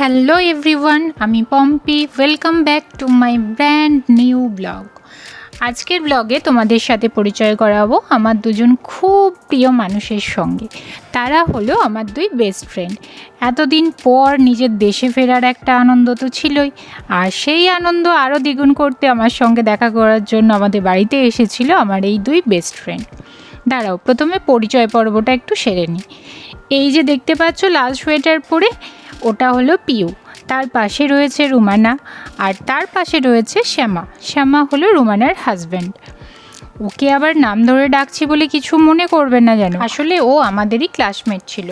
Hello everyone আমি Pompi. Welcome back to my brand new blog আজকের ব্লগে তোমাদের সাথে পরিচয় করাবো আমার দুজন খুব প্রিয় মানুষের সঙ্গে। তারা হলো আমার দুই বেস্ট ফ্রেন্ড এতদিন পর নিজের দেশে ফেরার একটা আনন্দ তো ছিলই। আর সেই আনন্দ আরও দ্বিগুণ করতে আমার সঙ্গে দেখা করার জন্য আমাদের বাড়িতে এসেছিল আমার এই দুই বেস্ট ফ্রেন্ড দাঁড়াও, প্রথমে পরিচয় পর্বটা একটু সেরে নিই। এই যে দেখতে পাচ্ছ, লাল সোয়েটার পরে ওটা হলো পিউ। তার পাশে রয়েছে রুমানা আর তার পাশে রয়েছে শ্যামা। শ্যামা হলো রুমানার হাজব্যান্ড ওকে আবার নাম ধরে ডাকছি বলে কিছু মনে করবে না যেন। আসলে ও আমাদেরই ক্লাসমেট ছিল।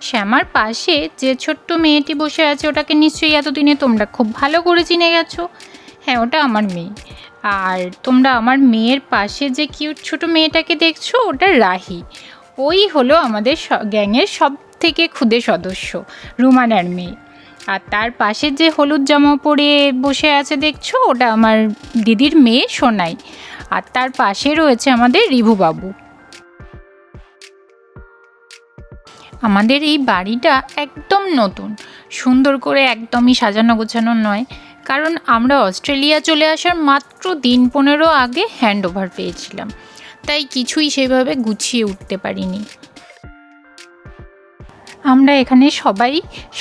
শ্যামার পাশে যে ছোট্ট মেয়েটি বসে আছে, ওটাকে নিশ্চয়ই এতদিনে তোমরা খুব ভালো করে চিনে গেছো। হ্যাঁ ওটা আমার মেয়ে। আর তোমরা আমার মেয়ের পাশে যে কিউট ছোট মেয়েটাকে দেখছ, ওটা রাহি। ওই হলো আমাদের গ্যাংয়ের সব থেকে ক্ষুদে সদস্য, রুমানার মেয়ে। আর তার পাশে যে হলুদ জামা পরে বসে আছে দেখছ, ওটা আমার দিদির মেয়ে সোনাই। আর তার পাশে রয়েছে আমাদের রিভুবাবু আমাদের এই বাড়িটা একদম নতুন। সুন্দর করে একদমই সাজানো গোছানো নয়। কারণ আমরা অস্ট্রেলিয়া চলে আসার মাত্র দিন পনেরো আগে হ্যান্ড ওভার পেয়েছিলাম। তাই কিছুই সেভাবে গুছিয়ে উঠতে পারিনি। আমরা এখানে সবাই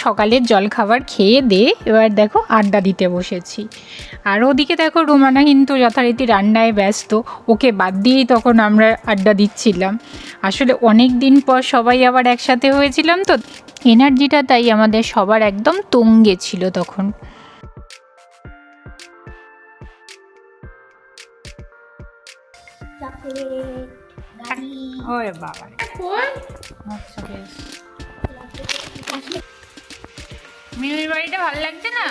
সকালের জলখাবার খেয়ে দিয়ে এবার দেখো আড্ডা দিতে বসেছি। আর ওদিকে দেখো রোমানা কিন্তু যথারীতি রান্নায় ব্যস্ত ওকে বাদ দিয়েই তখন আমরা আড্ডা দিচ্ছিলাম। আসলে অনেক দিন পর সবাই আবার একসাথে হয়েছিলাম তো এনার্জিটা তাই আমাদের সবার একদম তঙ্গে ছিল তখন। চকলেট গাড়ি ওরে বাবা আচ্ছা বেশ। বাড়িটা ভালো লাগছে না?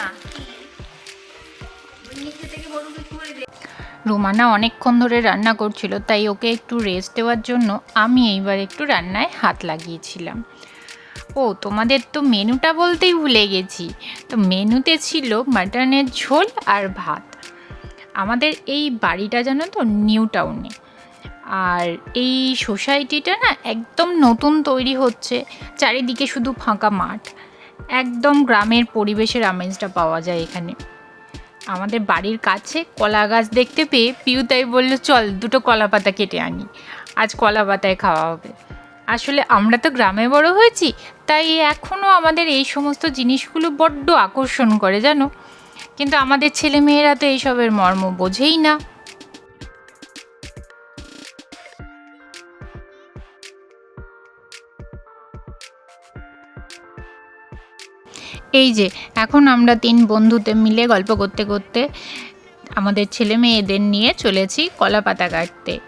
রোমানা অনেকক্ষণ ধরে রান্না করছিল, তাই ওকে একটু রেস্ট দেওয়ার জন্য আমি এইবার একটু রান্নায় হাত লাগিয়েছিলাম। ও, তোমাদের তো মেনুটা বলতেই ভুলে গেছি। তো মেনুতে ছিল মাটনের ঝোল আর ভাত। আমাদের এই বাড়িটা জানো তো, নিউ টাউনে। আর এই সোসাইটিটা না একদম নতুন তৈরি হচ্ছে, চারিদিকে শুধু ফাঁকা মাঠ। একদম গ্রামের পরিবেশের আমেজটা পাওয়া যায় এখানে। আমাদের বাড়ির কাছে কলা গাছ দেখতে পেয়ে পিউ তাই বলল, চল দুটো কলা পাতা কেটে আনি, আজ কলা পাতায় খাওয়া হবে। আসলে আমরা তো গ্রামে বড় হয়েছি, তাই এখনও আমাদের এই সমস্ত জিনিসগুলো বড্ড আকর্ষণ করে, জানো? কিন্তু আমাদের ছেলে মেয়েরা তো এইসবের মর্ম বোঝেই না। এই যে, এখন আমরা তিন বন্ধুতে মিলে গল্প করতে করতে আমাদের ছেলে মেয়েদের নিয়ে চলেছি কলা পাতা কাটতে।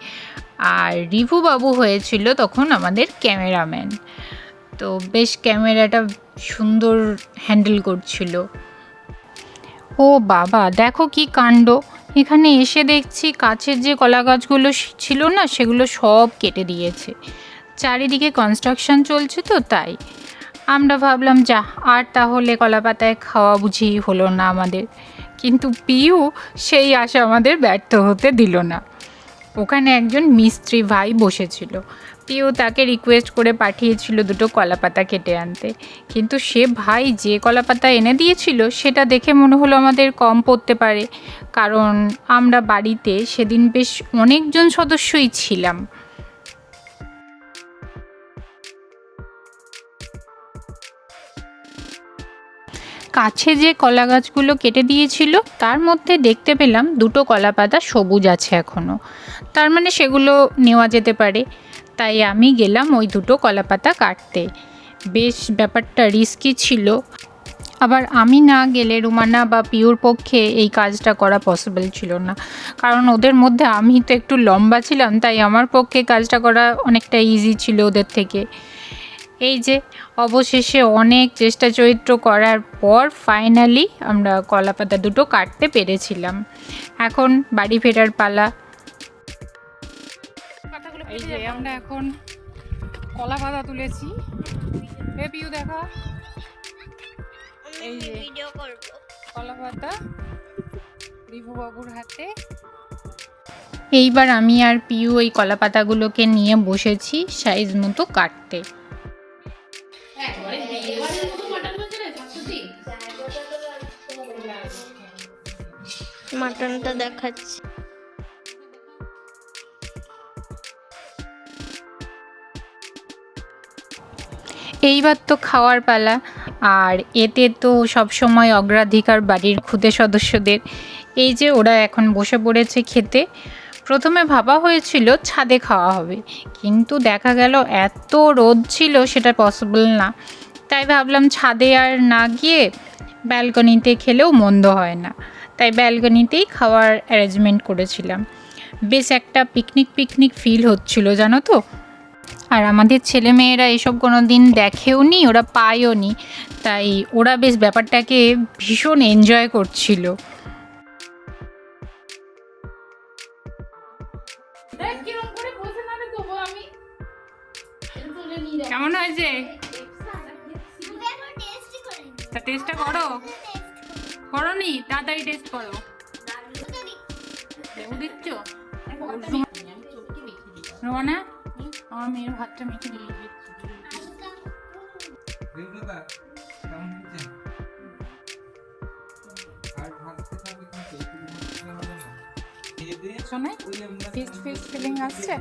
আর রিভু বাবু হয়েছিল তখন আমাদের ক্যামেরাম্যান। তো বেশ ক্যামেরাটা সুন্দর হ্যান্ডেল করছিল। ও বাবা, দেখো কি কাণ্ড। এখানে এসে দেখছি কাছের যে কলা গাছগুলো ছিল না, সেগুলো সব কেটে দিয়েছে। চারিদিকে কনস্ট্রাকশন চলছে তো তাই। আমরা ভাবলাম, যা, আর তাহলে কলা পাতায় খাওয়া বুঝি হলো না আমাদের। কিন্তু পিউ সেই আশা আমাদের ব্যর্থ হতে দিল না। ওখানে একজন মিস্ত্রি ভাই বসেছিল। পিউ তাকে রিকোয়েস্ট করে পাঠিয়েছিল দুটো কলা পাতা কেটে আনতে। কিন্তু সে ভাই যে কলা পাতা এনে দিয়েছিল, সেটা দেখে মনে হলো আমাদের কম পড়তে পারে। কারণ আমরা বাড়িতে সেদিন বেশ অনেকজন সদস্যই ছিলাম। কাছে যে কলা গাছগুলো কেটে দিয়েছিল, তার মধ্যে দেখতে পেলাম দুটো কলা পাতা সবুজ আছে এখনও তার মানে সেগুলো নেওয়া যেতে পারে। তাই আমি গেলাম ওই দুটো কলা পাতা কাটতে। বেশ ব্যাপারটা রিস্কি ছিল। আবার আমি না গেলে রুমানা বা পিওর পক্ষে এই কাজটা করা পসিবল ছিল না। কারণ ওদের মধ্যে আমি তো একটু লম্বা ছিলাম, তাই আমার পক্ষে কাজটা করা অনেকটা ইজি ছিল ওদের থেকে। এই যে অবশেষে অনেক চেষ্টা চরিত্র করার পর ফাইনালি আমরা কলা পাতা দুটো কাটতে পেরেছিলাম। এখন বাড়ি ফেরার পালা। এই যে আমরা এখন কলা পাতা তুলেছি পিউ দেখা। এই যে কলা পাতা হাতে। এইবার আমি আর পিউ ওই কলা পাতাগুলোকে নিয়ে বসেছি সাইজ মতো কাটতে। মাটনটা দেখাচ্ছি। এইবার তো খাওয়ার পালা। আর এতে তো সবসময় অগ্রাধিকার বাড়ির খুদে সদস্যদের। এই যে ওরা এখন বসে পড়েছে খেতে, প্রথমে ভাবা হয়েছিল ছাদে খাওয়া হবে। কিন্তু দেখা গেল এত রোদ ছিল সেটা পসিবল না। তাই ভাবলাম ছাদে আর না গিয়ে ব্যালকনিতে খেলেও মন্দ হয় না। তাই ব্যালকনিতেই খাওয়ার অ্যারেঞ্জমেন্ট করেছিলাম। বেশ একটা পিকনিক পিকনিক ফিল হচ্ছিল জানো তো? আর আমাদের ছেলেমেয়েরা এসব কোনো দিন দেখেও নি ওরা পায়ও নি তাই ওরা বেশ ব্যাপারটাকে ভীষণ এনজয় করছিল। কেমন হয়েছে? তা টেস্টটা করো। করো নি তাড়াতাড়ি টেস্ট করো। লেবু দিচ্ছ? রোনা আমার মেয়ের ভাতটা মেখে দিয়ে শোনে ফিস্ট ফিস্ট ফিলিং আসছে?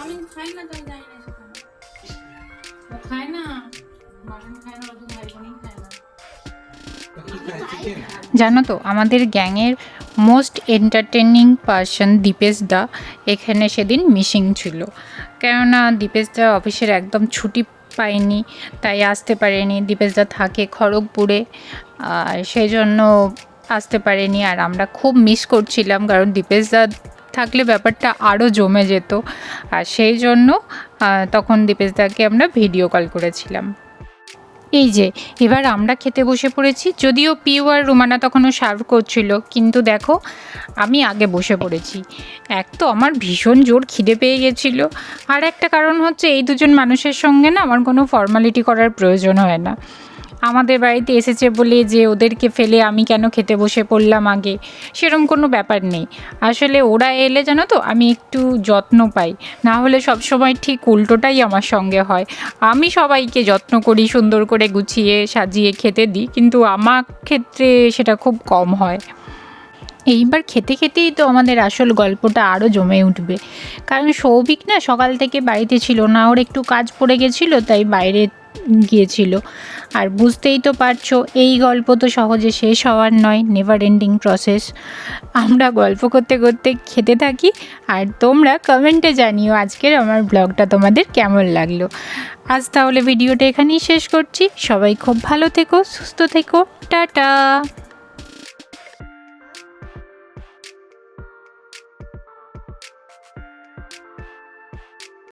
আমি খাই না তাই জানি না। জানো তো, আমাদের গ্যাংয়ের মোস্ট এন্টারটেনিং পার্সন দীপেশ দা, এখানে সেদিন মিসিং ছিল। কেননা দীপেশ দা অফিসের একদম ছুটি পায়নি, তাই আসতে পারেনি। দীপেশ দা থাকে খড়গপুরে, আর সেই জন্য আসতে পারেনি। আর আমরা খুব মিস করছিলাম, কারণ দীপেশ দা থাকলে ব্যাপারটা আরও জমে যেত। আর সেই জন্য তখন দীপেশ দাকে আমরা ভিডিও কল করেছিলাম। এই যে, এবার আমরা খেতে বসে পড়েছি। যদিও পিউ আর রুমানা তখনও সার্ভ করছিল, কিন্তু দেখো, আমি আগে বসে পড়েছি। এক তো আমার ভীষণ জোর খিদে পেয়ে গেছিল, আর একটা কারণ হচ্ছে এই দুজন মানুষের সঙ্গে না আমার কোনো ফর্মালিটি করার প্রয়োজন হয় না। আমাদের বাড়িতে এসেছে বলে যে ওদেরকে ফেলে আমি কেন খেতে বসে পড়লাম আগে? সেরম কোনো ব্যাপার নেই। আসলে ওরা এলে জানো তো আমি একটু যত্ন পাই। না হলে সবসময় ঠিক উল্টোটাই আমার সঙ্গে হয়। আমি সবাইকে যত্ন করি, সুন্দর করে গুছিয়ে সাজিয়ে খেতে দিই, কিন্তু আমার ক্ষেত্রে সেটা খুব কম হয়। এইবার খেতে খেতেই তো আমাদের আসল গল্পটা আরও জমে উঠবে। কারণ সৌভিক না সকাল থেকে বাড়িতে ছিল না, ওর একটু কাজ পড়ে গেছিল, তাই বাইরে গিয়েছিল। আর বুঝতেই তো পারছ, এই গল্প তো সহজে শেষ হওয়ার নয় নেভার এন্ডিং প্রসেস আমরা গল্প করতে করতে খেতে থাকি, আর তোমরা কমেন্টে জানিও আজকের আমার ব্লগটা তোমাদের কেমন লাগল। আজ তাহলে ভিডিওটা এখানেই শেষ করছি, সবাই খুব ভালো থেকো, সুস্থ থেকো, টাটা!